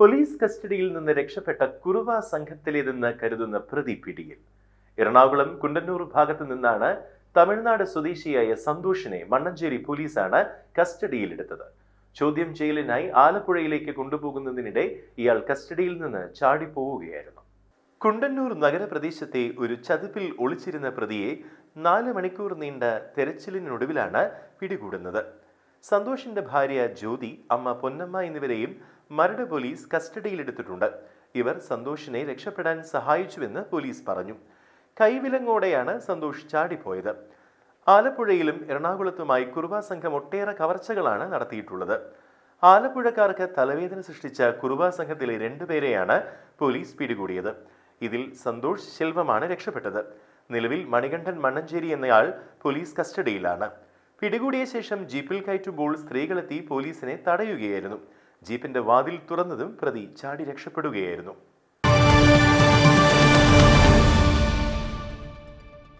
Police കസ്റ്റഡിയിൽ നിന്ന് രക്ഷപ്പെട്ട കുറുവ സംഘത്തിലേതെന്ന് കരുതുന്ന പ്രതി പിടിയിൽ. എറണാകുളം കുണ്ടന്നൂർ ഭാഗത്തു നിന്നാണ് തമിഴ്നാട് സ്വദേശിയായ സന്തോഷിനെ മണ്ണഞ്ചേരി പോലീസാണ് കസ്റ്റഡിയിലെടുത്തത്. ചോദ്യം ചെയ്യലിനായി ആലപ്പുഴയിലേക്ക് കൊണ്ടുപോകുന്നതിനിടെ ഇയാൾ കസ്റ്റഡിയിൽ നിന്ന് ചാടിപ്പോവുകയായിരുന്നു. കുണ്ടന്നൂർ നഗരപ്രദേശത്തെ ഒരു ചതുപ്പിൽ ഒളിച്ചിരുന്ന പ്രതിയെ നാല് മണിക്കൂർ നീണ്ട തെരച്ചിലിനൊടുവിലാണ് പിടികൂടുന്നത്. സന്തോഷിന്റെ ഭാര്യ ജ്യോതി അമ്മ പൊന്നമ്മ എന്നിവരെയും മരട് പോലീസ് കസ്റ്റഡിയിലെടുത്തിട്ടുണ്ട്. ഇവർ സന്തോഷിനെ രക്ഷപ്പെടാൻ സഹായിച്ചുവെന്ന് പോലീസ് പറഞ്ഞു. കൈവിലങ്ങോടെയാണ് സന്തോഷ് ചാടിപ്പോയത്. ആലപ്പുഴയിലും എറണാകുളത്തുമായി കുറുവ സംഘം ഒട്ടേറെ കവർച്ചകളാണ് നടത്തിയിട്ടുള്ളത്. ആലപ്പുഴക്കാർക്ക് തലവേദന സൃഷ്ടിച്ച കുറുവ സംഘത്തിലെ രണ്ടുപേരെയാണ് പോലീസ് പിടികൂടിയത്. ഇതിൽ സന്തോഷ് ശെൽവമാണ് രക്ഷപ്പെട്ടത്. നിലവിൽ മണികണ്ഠൻ മണ്ണഞ്ചേരി എന്നയാൾ പോലീസ് കസ്റ്റഡിയിലാണ്. പിടികൂടിയ ശേഷം ജീപ്പിൽ കയറ്റുമ്പോൾ സ്ത്രീകളെത്തി പോലീസിനെ തടയുകയായിരുന്നു. ജീപ്പിന്റെ വാതിൽ തുറന്നതും പ്രതി ചാടി രക്ഷപ്പെടുകയായിരുന്നു.